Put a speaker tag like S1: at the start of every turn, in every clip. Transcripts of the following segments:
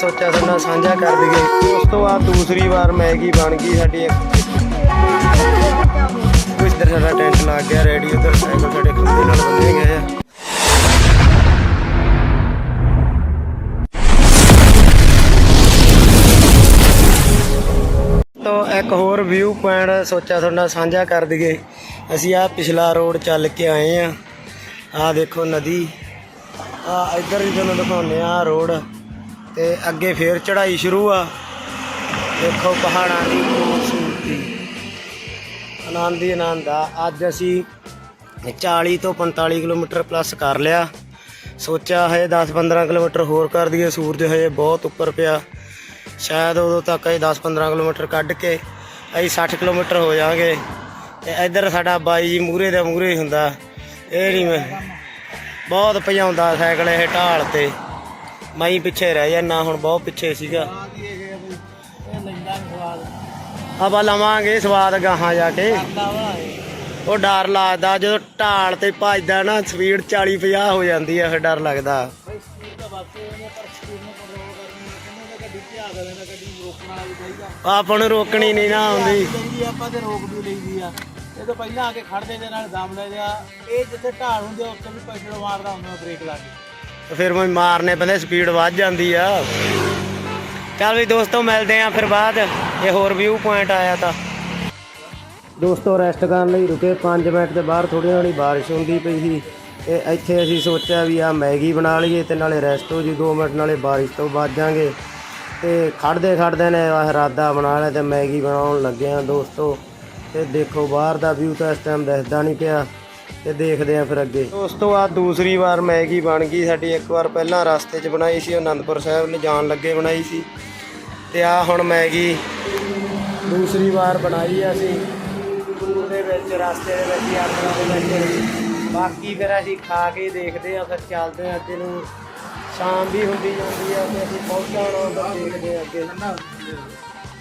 S1: ਸੋਚਿਆ ਤੁਹਾਡੇ ਨਾਲ ਸਾਂਝਾ ਕਰ ਦਈਏ। ਉਸ ਤੋਂ ਬਾਅਦ ਦੂਸਰੀ ਵਾਰ ਮੈਗੀ ਬਣ ਗਈ ਸਾਡੀ ਇੱਕ। ਇੱਧਰ ਸਾਡਾ ਟੈਂਟ ਲੱਗ ਗਿਆ, ਰੈਡੀ। ਉਧਰ ਸਾਈਕਲ ਸਾਡੇ ਖੰਭੇ ਨਾਲ ਬੰਨੇ ਗਏ ਆ। ਤੋਂ ਇੱਕ ਹੋਰ ਵਿਊ ਪੁਆਇੰਟ ਸੋਚਿਆ ਤੁਹਾਡੇ ਨਾਲ ਸਾਂਝਾ ਕਰ ਦਈਏ। ਅਸੀਂ ਆ ਪਿਛਲਾ ਰੋਡ ਚੱਲ ਕੇ ਆਏ ਆ। ਆ ਦੇਖੋ ਨਦੀ। ਆ ਇੱਧਰ ਵੀ ਤੁਹਾਨੂੰ ਦਿਖਾਉਂਦੇ ਆ ਰੋਡ ਤੇ ਅੱਗੇ ਫੇਰ ਚੜ੍ਹਾਈ ਸ਼ੁਰੂ ਆ। ਦੇਖੋ ਪਹਾੜਾਂ ਦੀ ਖੂਬਸੂਰਤੀ। ਆਨੰਦ ਹੀ ਆਨੰਦ ਆ। ਅੱਜ ਅਸੀਂ 40 ਤੋਂ 45 ਕਿਲੋਮੀਟਰ ਪਲੱਸ ਕਰ ਲਿਆ। ਸੋਚਿਆ ਹਜੇ 10-15 ਕਿਲੋਮੀਟਰ ਹੋਰ ਕਰ ਦਈਏ। ਸੂਰਜ ਹਜੇ ਬਹੁਤ ਉੱਪਰ ਪਿਆ। ਸ਼ਾਇਦ ਉਦੋਂ ਤੱਕ ਅਸੀਂ 10-15 ਕਿਲੋਮੀਟਰ ਕੱਢ ਕੇ ਅਸੀਂ 60 ਕਿਲੋਮੀਟਰ ਹੋ ਜਾਵਾਂਗੇ। ਤੇ ਇੱਧਰ ਸਾਡਾ ਬਾਈ ਜੀ ਮੂਰੇ ਦੇ ਮੂਰੇ ਹੁੰਦਾ। ਇਹ ਨਹੀਂ ਮੈਂ ਬਹੁਤ ਭਜਾਉਂਦਾ ਸਾਈਕਲ ਇਹ ਢਾਲ ਤੇ। ਮੈਂ ਪਿੱਛੇ ਰਹਿ ਜਾਂਦਾ ਹੁਣ ਬਹੁਤ ਪਿੱਛੇ ਸੀਗਾ। ਆਪਾਂ ਲਵਾਂਗੇ ਸਵਾਦ ਗਾਹਾਂ ਜਾ ਕੇ। ਉਹ ਡਰ ਲੱਗਦਾ ਜਦੋਂ ਢਾਲ ਤੇ ਭੱਜਦਾ ਨਾ ਸਪੀਡ 40 50 ਹੋ ਜਾਂਦੀ ਆ ਫਿਰ ਡਰ ਲੱਗਦਾ। ਆਪਾਂ ਨੂੰ ਰੋਕਣੀ ਨਹੀਂ ਨਾ ਆਉਂਦੀ।
S2: ਆਪਾਂ ਤੇ ਰੋਕ ਵੀ ਲਈਦੀ ਆ। ਇਹ ਤੋਂ ਪਹਿਲਾਂ ਆ ਕੇ ਖੜਦੇ ਦੇ ਨਾਲ ਦਮ ਲੈਦੇ ਆ ਇਹ ਜਿੱਥੇ ਢਾਲ ਹੁੰਦੀ ਆ ਉੱਥੇ ਵੀ ਪੈਸੜ ਮਾਰਦਾ ਹੁੰਦਾ ਬ੍ਰੇਕ ਲਾ ਕੇ।
S1: ਫਿਰ ਮੈਂ ਮਾਰਨੇ ਪੈਂਦੇ ਸਪੀਡ ਵੱਧ ਜਾਂਦੀ ਆ। ਚੱਲ ਵੀ ਦੋਸਤੋ ਮਿਲਦੇ ਆ ਫਿਰ ਬਾਅਦ। ਇਹ ਹੋਰ ਵਿਊ ਪੁਆਇੰਟ ਆਇਆ ਤਾਂ। ਦੋਸਤੋ ਰੈਸਟ ਕਰਨ ਲਈ ਰੁਕੇ 5 ਮਿੰਟ ਦੇ ਬਾਹਰ ਥੋੜੀ ਥੋੜੀ ਬਾਰਿਸ਼ ਹੁੰਦੀ ਪਈ ਸੀ। ਤੇ ਇੱਥੇ ਅਸੀਂ ਸੋਚਿਆ ਵੀ ਆ ਮੈਗੀ ਬਣਾ ਲਈਏ ਤੇ ਨਾਲੇ ਰੈਸਟ ਹੋ ਜੀ 2 ਮਿੰਟ ਨਾਲੇ ਬਾਰਿਸ਼ ਤੋਂ ਬਚ ਜਾਾਂਗੇ। ਤੇ ਖੜਦੇ ਖੜਦੇ ਨੇ ਆਹ ਇਰਾਦਾ ਬਣਾ ਲਿਆ ਤੇ ਮੈਗੀ ਬਣਾਉਣ ਲੱਗੇ ਆ ਦੋਸਤੋ। ਤੇ ਦੇਖੋ ਬਾਹਰ ਦਾ ਵਿਊ ਤਾਂ ਇਸ ਟਾਈਮ ਦਿਖਦਾ ਨਹੀਂ ਪਿਆ। ਤੇ ਦੇਖਦੇ ਆ ਫਿਰ ਅੱਗੇ। ਉਸ ਤੋਂ ਬਾਅਦ ਦੂਸਰੀ ਵਾਰ ਮੈਗੀ ਬਣ ਗਈ ਸਾਡੀ, ਇੱਕ ਵਾਰ ਪਹਿਲਾਂ ਰਸਤੇ 'ਚ ਬਣਾਈ ਸੀ, ਅਨੰਦਪੁਰ ਸਾਹਿਬ ਨੇ ਜਾਣ ਲੱਗੇ ਬਣਾਈ ਸੀ। ਤੇ ਆ ਹੁਣ ਮੈਗੀ ਦੂਸਰੀ ਵਾਰ ਬਣਾਈ ਆ ਅਸੀਂ। ਟੂਰ ਦੇ ਵਿੱਚ, ਰਸਤੇ ਦੇ ਵਿੱਚ ਯਾਤਰਾ ਦੇ ਵਿੱਚ। ਬਾਕੀ ਫਿਰ ਅਸੀਂ ਖਾ ਕੇ ਦੇਖਦੇ ਆ, ਫਿਰ ਚੱਲਦੇ ਆ ਅੱਗੇ ਨੂੰ। ਸ਼ਾਮ ਵੀ ਹੁੰਦੀ ਜਾਂਦੀ ਆ, ਤੇ ਅਸੀਂ ਪਹੁੰਚਾਣਾ ਫਿਰ ਦੇਖਦੇ ਆ ਅੱਗੇ।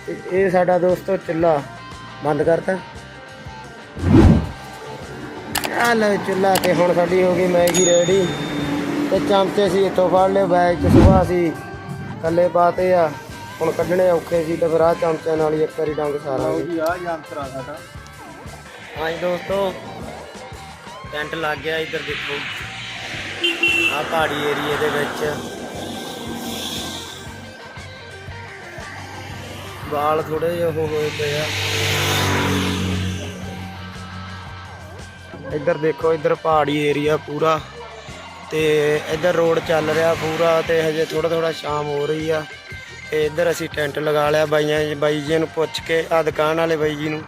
S1: ਤੇ ਇਹ ਸਾਡਾ ਦੋਸਤੋ ਚੁੱਲਾ ਬੰਦ ਕਰਤਾ। ਆ ਲਓ ਚੁੱਲਾ ਤੇ ਹੁਣ ਸਾਡੀ ਹੋ ਗਈ ਮੈਗੀ ਰੈਡੀ ਤੇ ਚਮਚੇ ਸੀ ਇੱਥੋਂ ਫੜ ਲਏ ਬੈਗ ਚ ਸੁਬਾਹ ਸੀ ਥੱਲੇ ਪਾਤੇ ਆ। ਹੁਣ ਕੱਢਣੇ ਔਖੇ ਸੀ ਤੇ ਫਿਰ ਆ ਚਮਚਿਆਂ ਨਾਲ ਹੀ ਇੱਕ ਵਾਰੀ ਡੰਗ ਸਾਰਾ
S2: ਜੀ। ਆ ਯੰਤਰਾ ਸਾਡਾ।
S1: ਹਾਂਜੀ ਦੋਸਤੋ ਟੈਂਟ ਲੱਗ ਗਿਆ ਇੱਧਰ ਦੇਖੋ। ਆ ਪਹਾੜੀ ਏਰੀਏ ਦੇ ਵਿੱਚ। ਵਾਲ ਥੋੜੇ ਜਿਹੇ ਉਹ ਹੋਏ ਪਏ ਆ। ਇੱਧਰ ਦੇਖੋ ਇੱਧਰ ਪਹਾੜੀ ਏਰੀਆ ਪੂਰਾ ਤੇ ਇੱਧਰ ਰੋਡ ਚੱਲ ਰਿਹਾ ਪੂਰਾ ਤੇ ਹਜੇ ਥੋੜਾ ਥੋੜਾ ਸ਼ਾਮ ਹੋ ਰਹੀ ਆ ਤੇ ਇੱਧਰ ਅਸੀਂ ਟੈਂਟ ਲਗਾ ਲਿਆ ਬਾਈਆਂ ਬਾਈ ਜੀ ਨੂੰ ਪੁੱਛ ਕੇ ਆ ਦੁਕਾਨ ਵਾਲੇ ਬਾਈ ਜੀ ਨੂੰ।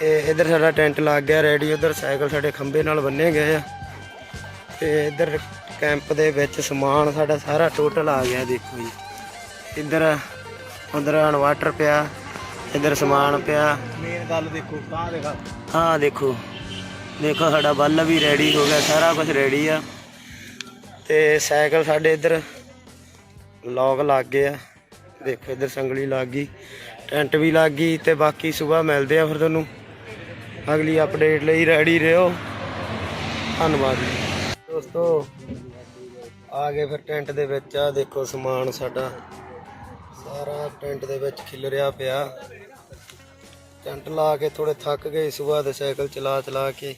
S1: ਤੇ ਇੱਧਰ ਸਾਡਾ ਟੈਂਟ ਲੱਗ ਗਿਆ ਰੈਡੀ ਉਧਰ ਸਾਈਕਲ ਸਾਡੇ ਖੰਭੇ ਨਾਲ ਬੰਨੇ ਗਏ ਆ। ਤੇ ਇੱਧਰ ਕੈਂਪ ਦੇ ਵਿੱਚ ਸਮਾਨ ਸਾਡਾ ਸਾਰਾ ਟੋਟਲ ਆ ਗਿਆ ਦੇਖੋ ਜੀ। ਇੱਧਰ ਉਧਰ ਇਨਵਰਟਰ ਪਿਆ ਇੱਧਰ ਸਮਾਨ ਪਿਆ।
S2: ਮੇਨ ਗੱਲ ਦੇਖੋ ਤਾਂ ਦੇਖਾ।
S1: ਆਹ ਦੇਖੋ। ਦੇਖੋ ਸਾਡਾ ਬੱਲ ਵੀ ਰੈਡੀ ਹੋ ਗਿਆ, ਸਾਰਾ ਕੁਝ ਰੈਡੀ ਆ। ਤੇ ਸਾਈਕਲ ਸਾਡੇ ਇੱਧਰ ਲੌਕ ਲੱਗ ਗਏ ਆ। ਦੇਖੋ ਇੱਧਰ ਸੰਗਲੀ ਲੱਗ ਗਈ, ਟੈਂਟ ਵੀ ਲੱਗ ਗਈ ਤੇ ਬਾਕੀ ਸਵੇਰ ਮਿਲਦੇ ਆ ਫਿਰ ਤੁਹਾਨੂੰ। ਅਗਲੀ ਅਪਡੇਟ ਲਈ ਰੈਡੀ ਰਹੋ। ਧੰਨਵਾਦ ਜੀ। ਦੋਸਤੋ, ਆ ਗਏ ਫਿਰ ਟੈਂਟ ਦੇ ਵਿੱਚ। ਆ ਦੇਖੋ ਸਮਾਨ ਸਾਡਾ। ਸਾਰਾ ਟੈਂਟ ਦੇ ਵਿੱਚ ਖਿਲਰਿਆ ਪਿਆ। ਟੈਂਟ ਲਾ ਕੇ ਥੋੜੇ ਥੱਕ ਗਏ ਸਵੇਰ ਦੇ ਸਾਈਕਲ ਚਲਾ ਚਲਾ ਕੇ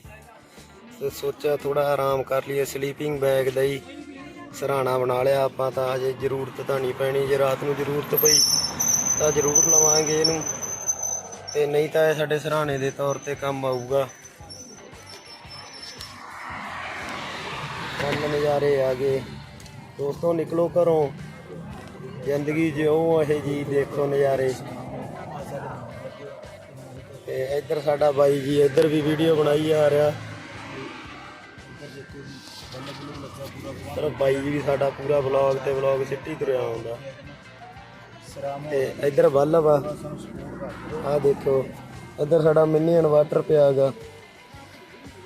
S1: ਤੇ ਸੋਚਿਆ ਥੋੜਾ ਆਰਾਮ ਕਰ ਲਈਏ ਸਲੀਪਿੰਗ ਬੈਗ ਦਾ ਹੀ ਸਰਾਣਾ ਬਣਾ ਲਿਆ ਆਪਾਂ ਤਾਂ, ਹਜੇ ਜ਼ਰੂਰਤ ਤਾਂ ਨਹੀਂ ਪੈਣੀ, ਜੇ ਰਾਤ ਨੂੰ ਜ਼ਰੂਰਤ ਪਈ ਤਾਂ ਜ਼ਰੂਰ ਲਵਾਂਗੇ ਇਹਨੂੰ। ਤੇ ਨਹੀਂ ਤਾਂ ਇਹ ਸਾਡੇ ਸਰਾਣੇ ਦੇ ਤੌਰ ਤੇ ਕੰਮ ਆਊਗਾ। ਕੰਮ ਨਜ਼ਾਰੇ ਆ ਗਏ। ਦੋਸਤੋ, ਨਿਕਲੋ ਘਰੋਂ। ਜ਼ਿੰਦਗੀ ਜਿਉ, ਇਹ ਜੀ ਦੇਖੋ ਨਜ਼ਾਰੇ। ਤੇ ਇੱਧਰ ਸਾਡਾ ਬਾਈ ਜੀ, ਇੱਧਰ ਵੀ ਵੀਡੀਓ ਬਣਾਈ ਆ ਰਿਹਾ। ਪਰ ਬਾਈ ਜੀ ਵੀ ਸਾਡਾ ਪੂਰਾ ਵਲੌਗ ਤੇ ਵਲੌਗ ਸਿੱਟੀ ਤੁਰਿਆ ਆਉਂਦਾ। ਤੇ ਇੱਧਰ ਬੱਲਬ ਵਾ ਆ ਦੇਖੋ, ਇੱਧਰ ਸਾਡਾ ਮਿੰਨੀ ਇਨਵਰਟਰ ਪਿਆਗਾ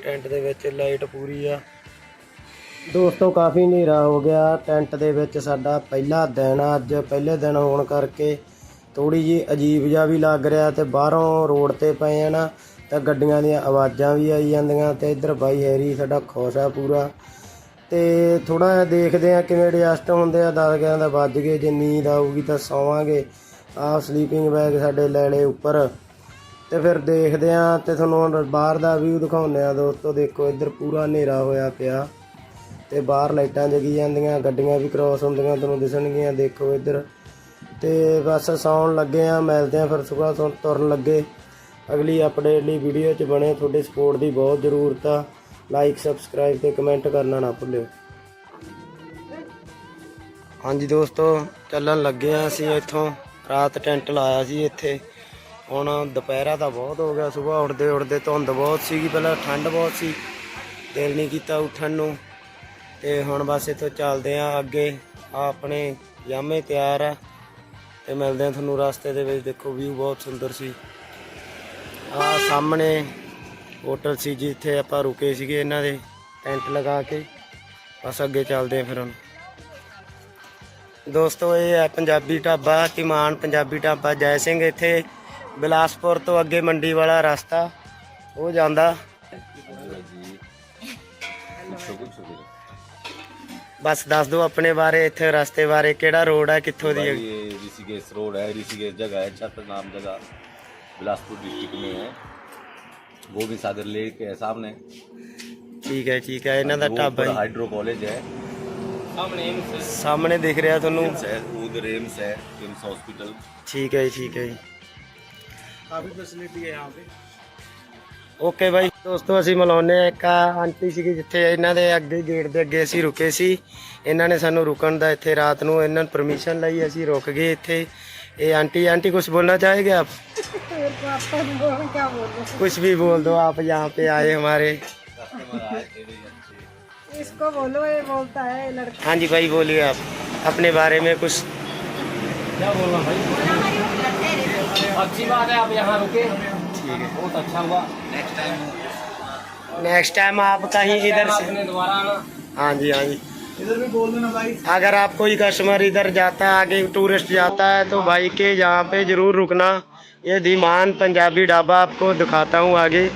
S1: ਟੈਂਟ ਦੇ ਵਿੱਚ ਲਾਈਟ ਪੂਰੀ ਆ। ਦੋਸਤੋ, ਕਾਫੀ ਹਨੇਰਾ ਹੋ ਗਿਆ। ਟੈਂਟ ਦੇ ਵਿੱਚ ਸਾਡਾ ਪਹਿਲਾ ਦਿਨ ਆ। ਅੱਜ ਪਹਿਲੇ ਦਿਨ ਹੋਣ ਕਰਕੇ ਥੋੜੀ ਜੀ ਅਜੀਬ ਜਿਹਾ ਵੀ ਲੱਗ ਰਿਹਾ ਤੇ ਬਾਹਰੋਂ ਰੋਡ ਤੇ ਪਏ ਆ ਨਾ, ਤਾਂ ਗੱਡੀਆਂ ਦੀਆਂ ਆਵਾਜ਼ਾਂ ਵੀ ਆਈ ਜਾਂਦੀਆਂ ਤੇ ਇੱਧਰ ਬਾਈ ਹੈਰੀ ਸਾਡਾ ਖੁਸ਼ ਆ ਪੂਰਾ। ਤੇ ਥੋੜਾ ਜਿਹਾ ਦੇਖਦੇ ਆ ਕਿਵੇਂ ਐਡਜਸਟ ਹੁੰਦੇ ਆ 10 11 ਦਾ ਵੱਜ ਗਏ ਜੇ ਨੀਂਦ ਆਊਗੀ ਤਾਂ ਸੌਵਾਂਗੇ। ਆਹ ਸਲੀਪਿੰਗ ਬੈਗ ਸਾਡੇ ਲੈ ਲਏ ਉੱਪਰ। ਤੇ ਫਿਰ ਦੇਖਦੇ ਆ ਤੇ ਤੁਹਾਨੂੰ ਬਾਹਰ ਦਾ ਵਿਊ ਦਿਖਾਉਂਦੇ ਆ ਦੋਸਤੋ, ਦੇਖੋ ਇੱਧਰ ਪੂਰਾ ਹਨੇਰਾ ਹੋਇਆ ਪਿਆ। ਤੇ ਬਾਹਰ ਲਾਈਟਾਂ ਜਗੀ ਜਾਂਦੀਆਂ, ਗੱਡੀਆਂ ਵੀ ਕ੍ਰਾਸ ਹੁੰਦੀਆਂ, ਤੁਹਾਨੂੰ ਦਿਸਣਗੀਆਂ, ਦੇਖੋ ਇੱਧਰ। ਤੇ ਬਸ ਸੌਣ ਲੱਗੇ ਆ, ਮਿਲਦੇ ਆ ਫਿਰ ਸੁਬਾਹ ਤੋਂ ਤੁਰਨ ਲੱਗੇ। ਅਗਲੀ ਅਪਡੇਟ ਲਈ ਵੀਡੀਓ 'ਚ ਬਣੇ, ਤੁਹਾਡੀ ਸਪੋਰਟ ਦੀ ਬਹੁਤ ਜ਼ਰੂਰਤ ਆ। ਲਾਈਕ ਸਬਸਕ੍ਰਾਈਬ ਤੇ ਕਮੈਂਟ ਕਰਨਾ ਨਾ ਭੁੱਲਿਓ। ਹਾਂਜੀ ਦੋਸਤੋ, ਚੱਲਣ ਲੱਗੇ ਆ ਅਸੀਂ ਇੱਥੋਂ। ਰਾਤ ਟੈਂਟ ਲਾਇਆ ਸੀ ਇੱਥੇ। ਹੁਣ ਦੁਪਹਿਰਾ ਤਾਂ ਬਹੁਤ ਹੋ ਗਿਆ ਸਵੇਰ ਉੱਠਦੇ ਉੱਠਦੇ ਧੁੰਦ ਬਹੁਤ ਸੀਗੀ, ਪਹਿਲਾਂ ਠੰਡ ਬਹੁਤ ਸੀ। ਦਿਲ ਨਹੀਂ ਕੀਤਾ ਉੱਠਣ ਨੂੰ। ਤੇ ਹੁਣ ਬਸ ਇੱਥੋਂ ਚੱਲਦੇ ਆ ਅੱਗੇ। ਆ ਆਪਣੇ ਜਾਮੇ ਤਿਆਰ ਆ। ਤੇ ਮਿਲਦੇ ਆ ਤੁਹਾਨੂੰ ਰਸਤੇ ਦੇ ਵਿੱਚ, ਦੇਖੋ ਵਿਊ ਬਹੁਤ ਸੁੰਦਰ ਸੀ। ਆ ਸਾਹਮਣੇ ਹੋਟਲ ਸੀ ਜਿੱਥੇ ਆਪਾਂ ਰੁਕੇ ਸੀਗੇ ਇਹਨਾਂ ਦੇ ਟੈਂਟ ਲਗਾ ਕੇ। ਬਸ ਅੱਗੇ ਚੱਲਦੇ ਆ ਫਿਰ ਹੁਣ। ਦੋਸਤੋ, ਇਹ ਹੈ ਪੰਜਾਬੀ ਢਾਬਾ ਤਿਮਾਨ ਪੰਜਾਬੀ ਢਾਬਾ, ਜੈ ਸਿੰਘ। ਇੱਥੇ ਬਿਲਾਸਪੁਰ ਤੋਂ ਅੱਗੇ ਮੰਡੀ ਵਾਲਾ ਰਸਤਾ, ਉਹ ਜਾਂਦਾ। ਬਸ ਦੱਸ ਦਿਓ ਆਪਣੇ ਬਾਰੇ, ਇੱਥੇ ਰਸਤੇ ਬਾਰੇ ਕਿਹੜਾ ਰੋਡ ਹੈ ਕਿੱਥੋਂ ਦੀ ਹੈ
S3: ऋषिकेश रोड है ऋषिकेश जगह है छत्र नाम जगह बिलासपुर डिस्ट्रिक्ट में है गोविंद सागर लेक है सामने
S1: ਠੀਕ ਹੈ ਠੀਕ ਹੈ ਇਹਨਾਂ ਦਾ
S3: रोड
S1: ਢਾਬਾ
S3: पर
S1: ਜੀ
S3: हाइड्रो कॉलेज है
S1: ਸਾਹਮਣੇ ਦਿਖ ਰਿਹਾ ਤੁਹਾਨੂੰ
S3: एम्स है उधर एम्स है एम्स हॉस्पिटल
S1: ਠੀਕ ਹੈ ਜੀ ਠੀਕ ਹੈ ਜੀ
S2: ਕਾਫੀ ਫੈਸਿਲਿਟੀ ਹੈ यहाँ पे
S1: ਓਕੇ ਬਾਈ। ਦੋਸਤੋ ਅਸੀਂ ਮਿਲਾਉਨੇ ਆ ਇੱਕ ਆਂਟੀ ਸੀਗੀ ਜਿੱਥੇ ਇਹਨਾਂ ਦੇ ਅੱਗੇ ਗੇਟ ਦੇ ਅੱਗੇ ਅਸੀਂ ਰੁਕੇ ਸੀ। ਇਹਨਾਂ ਨੇ ਸਾਨੂੰ ਰੁਕਣ ਦਾ ਇੱਥੇ ਰਾਤ ਨੂੰ ਇਹਨਾਂ ਨੇ ਪਰਮਿਸ਼ਨ ਲਈ ਅਸੀਂ ਰੁਕ ਗਏ ਇੱਥੇ। ਇਹ ਆਂਟੀ ਆਂਟੀ ਕੁਝ ਬੋਲਣਾ ਚਾਹੇਗੇ ਆਪ? कुछ भी बोल दो आप यहाँ पे आए हमारे
S4: इसको बोलो ये बोलता है लड़का।
S1: हाँ जी भाई बोलिए आप अपने बारे में कुछ
S2: क्या बोलना भाई? अच्छी बात है आप यहाँ रुके।
S1: ठीक है
S2: बहुत अच्छा हुआ
S1: नेक्स्ट टाइम आप कहीं इधर से
S2: आपने दोबारा आना
S1: हाँ जी हाँ जी
S2: इधर भी बोल देना भाई
S1: अगर आप कोई कस्टमर इधर जाता है आगे टूरिस्ट जाता है तो भाई के यहाँ पे जरूर रुकना ये धीमान पंजाबी ढाबा आपको दिखाता हूँ आगे